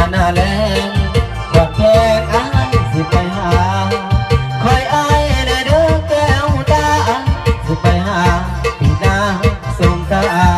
านาแลงบอดแพงอ้ายสิไปหา คอยอ้ายในเด้อแก้วตาสิไปหาปีหนาสงสาร